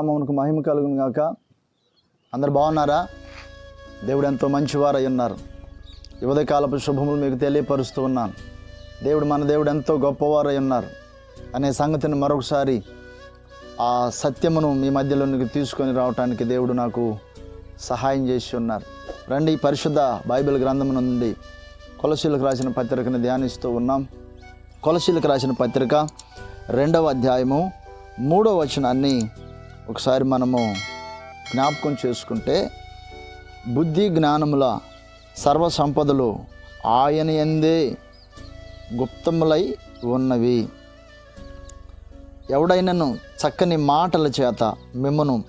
మహిమ కలుగును గాక. అందరు బాగున్నారా? దేవుడు ఎంతో మంచివారై ఉన్నారు. యువదకాలపు శుభములు మీకు తెలియపరుస్తూ ఉన్నాను. దేవుడు మన దేవుడు ఎంతో గొప్పవారై ఉన్నారు. అనే సంగతిని మరొకసారి ఆ సత్యమును మీ మధ్యలోనికి తీసుకొని రావటానికి దేవుడు నాకు సహాయం చేసి ఉన్నారు. రండి ఈ పరిశుద్ధ బైబిల్ గ్రంథం నుండి కొలసీలకు రాసిన పత్రికను ధ్యానిస్తూ ఉన్నాం. కొలసీలకు రాసిన పత్రిక రెండవ అధ్యాయము మూడవ వచనాన్ని ఒకసారి మనము జ్ఞాపకం చేసుకుంటే బుద్ధి జ్ఞానముల సర్వ సంపదలు ఆయన ఎందే గుప్తములై ఉన్నవి. ఎవడైనను చక్కని మాటల చేత మిమ్మను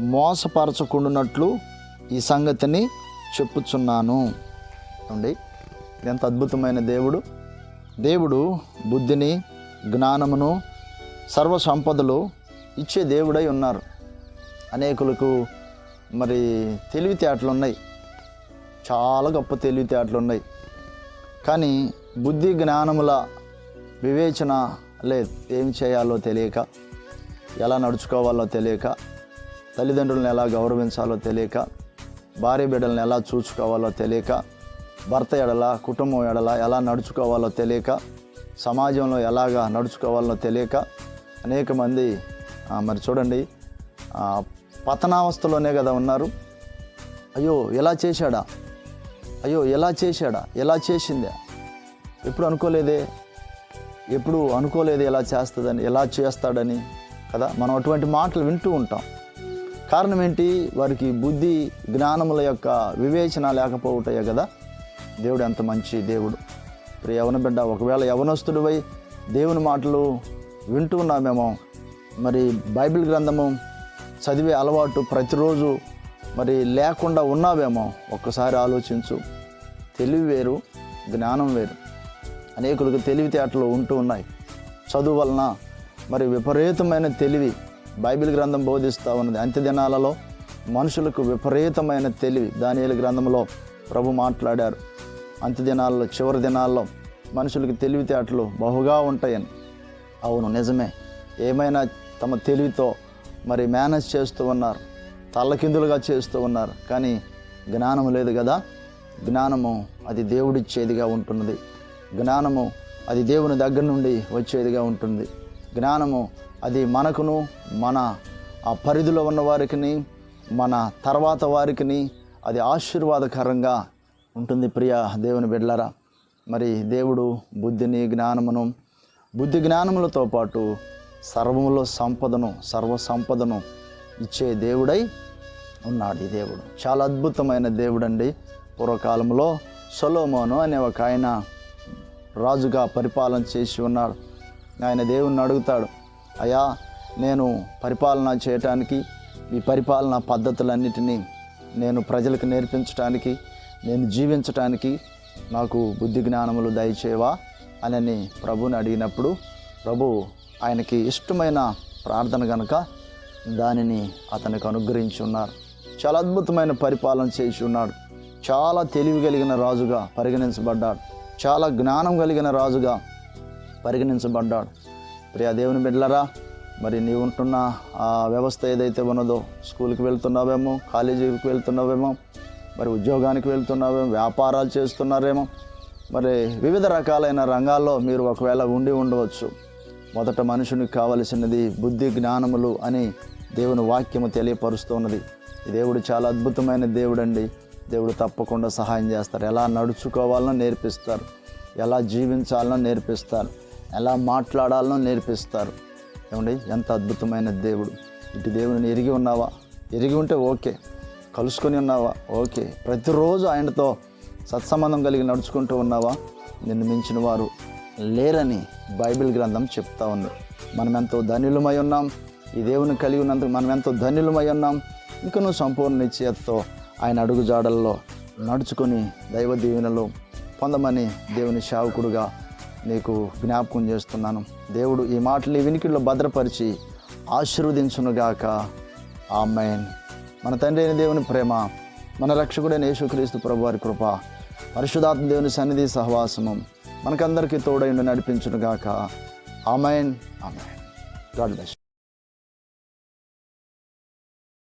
మోసపరచకుండానట్లు ఈ సంగతిని చెప్పుచున్నాను. అండి ఎంత అద్భుతమైన దేవుడు. దేవుడు బుద్ధిని జ్ఞానమును సర్వ సంపదలు ఇచ్చే దేవుడై ఉన్నారు. అనేకులకు మరి తెలివితేటలు ఉన్నాయి చాలా గొప్ప తెలివితేటలు ఉన్నాయి కానీ బుద్ధి జ్ఞానముల వివేచన లేదు. ఏం చేయాలో తెలియక ఎలా నడుచుకోవాలో తెలియక తల్లిదండ్రులను ఎలా గౌరవించాలో తెలియక భార్య బిడ్డలను ఎలా చూసుకోవాలో తెలియక భర్త ఎడల కుటుంబం ఎడల ఎలా నడుచుకోవాలో తెలియక సమాజంలో ఎలాగా నడుచుకోవాలో తెలియక అనేక మంది మరి చూడండి. పతనావస్థలోనే కదా ఉన్నారు. అయ్యో ఎలా చేశాడా? అయ్యో ఎలా చేశాడా? ఎలా చేసిందే? ఎప్పుడు అనుకోలేదే? ఎప్పుడు అనుకోలేదు ఎలా చేస్తుందని ఎలా చేస్తాడని కదా? మనం అటువంటి మాటలు వింటూ ఉంటాం. కారణం ఏంటి? వారికి బుద్ధి జ్ఞానముల యొక్క వివేచన లేకపోవటయే కదా? దేవుడు ఎంత మంచి దేవుడు. ఇప్పుడు యవన బిడ్డ ఒకవేళ యవనస్తుడివై దేవుని మాటలు వింటూ ఉన్నామేమో మరి బైబిల్ గ్రంథము చదివే అలవాటు ప్రతిరోజు మరి లేకుండా ఉన్నావేమో ఒక్కసారి ఆలోచించు. తెలివి వేరు జ్ఞానం వేరు. అనేకులకు తెలివితేటలు ఉంటూ ఉన్నాయి. చదువు వలన మరి విపరీతమైన తెలివి బైబిల్ గ్రంథం బోధిస్తూ ఉన్నది. అంత్యదినాలలో మనుషులకు విపరీతమైన తెలివి దానియలు గ్రంథంలో ప్రభు మాట్లాడారు. అంత్యదినాల్లో చివరి దినాల్లో మనుషులకు తెలివితేటలు బహుగా ఉంటాయని. అవును నిజమే. ఏమైనా తమ తెలివితో మరి మేనేజ్ చేస్తూ ఉన్నారు. తల్లకిందులుగా చేస్తూ ఉన్నారు. కానీ జ్ఞానం లేదు కదా. జ్ఞానము అది దేవుడిచ్చేదిగా ఉంటున్నది. జ్ఞానము అది దేవుని దగ్గర నుండి వచ్చేదిగా ఉంటుంది జ్ఞానము అది మనకును మన ఆ పరిధిలో ఉన్న వారికి మన తర్వాత వారికి అది ఆశీర్వాదకరంగా ఉంటుంది ప్రియ దేవుని బిడ్లరా మరి దేవుడు బుద్ధిని జ్ఞానమును బుద్ధి జ్ఞానములతో పాటు సర్వములో సంపదను సర్వ సంపదను ఇచ్చే దేవుడై ఉన్నాడు ఈ దేవుడు. చాలా అద్భుతమైన దేవుడండి. పూర్వకాలంలో సొలోమోను అనే ఒక ఆయన రాజుగా పరిపాలన చేసి ఉన్నాడు. ఆయన దేవుణ్ణి అడుగుతాడు అయా నేను పరిపాలన చేయటానికి ఈ పరిపాలన పద్ధతులన్నిటినీ నేను ప్రజలకు నేర్పించటానికి నేను జీవించటానికి నాకు బుద్ధి జ్ఞానములు దయచేవా? అని ప్రభుని అడిగినప్పుడు ప్రభు ఆయనకి ఇష్టమైన ప్రార్థన కనుక దానిని అతనికి అనుగ్రహించి ఉన్నారు చాలా అద్భుతమైన పరిపాలన చేసి ఉన్నాడు చాలా తెలివి కలిగిన రాజుగా పరిగణించబడ్డాడు. చాలా జ్ఞానం కలిగిన రాజుగా పరిగణించబడ్డాడు. ప్రియ దేవుని బిడ్డలరా మరి నీవు ఉంటున్న ఆ వ్యవస్థ ఏదైతే ఉన్నదో స్కూల్కి వెళ్తున్నావేమో కాలేజీకి వెళ్తున్నావేమో మరి ఉద్యోగానికి వెళ్తున్నావేమో వ్యాపారాలు చేస్తున్నారేమో మరి వివిధ రకాలైన రంగాల్లో మీరు ఒకవేళ ఉండి ఉండవచ్చు. మొదట మనుషునికి కావలసినది బుద్ధి జ్ఞానములు అని దేవుని వాక్యము తెలియపరుస్తున్నది దేవుడు చాలా అద్భుతమైన దేవుడు అండి దేవుడు తప్పకుండా సహాయం చేస్తారు. ఎలా నడుచుకోవాలనో నేర్పిస్తారు. ఎలా జీవించాలనో నేర్పిస్తారు. ఎలా మాట్లాడాలనో నేర్పిస్తారు. ఏమండి? ఎంత అద్భుతమైన దేవుడు. ఇటు దేవుని ఎరిగి ఉన్నావా? ఎరిగి ఉంటే ఓకే. కలుసుకొని ఉన్నావా? ఓకే. ప్రతిరోజు ఆయనతో సత్సంబంధం కలిగి నడుచుకుంటూ ఉన్నావా? నిన్ను మించిన వారు లేరని బైబిల్ గ్రంథం చెప్తా ఉంది. మనం ఎంతో ధన్యులమై ఉన్నాం. ఈ దేవుని కలిగి ఉన్నందుకు మనం ఎంతో ధన్యులమై ఉన్నాం. ఇంకను సంపూర్ణ నిశ్చయతతో ఆయన అడుగుజాడల్లో నడుచుకొని దైవ దీవెనలు పొందమని దేవుని శావకుడుగా నీకు జ్ఞాపకం చేస్తున్నాను. దేవుడు ఈ మాటలు ఈ వినికిడిలో భద్రపరిచి ఆశీర్వదించునుగాక. ఆమెన్. మన తండ్రి అయిన దేవుని ప్రేమ మన రక్షకుడైన యేసుక్రీస్తు ప్రభు వారి కృప పరిశుధాత్మ దేవుని సన్నిధి సహవాసము మనకందరికీ తోడైండి నడిపించునుగాక. Amen amen. God bless